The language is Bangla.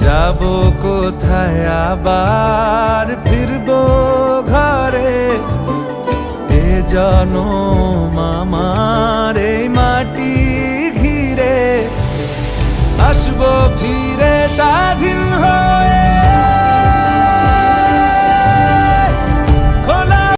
যাব কোথায় আবার? ফিরব ঘরে। এ জনম আমার এই মাটি ঘিরে। আসব ফিরে স্বাধীন হয়ে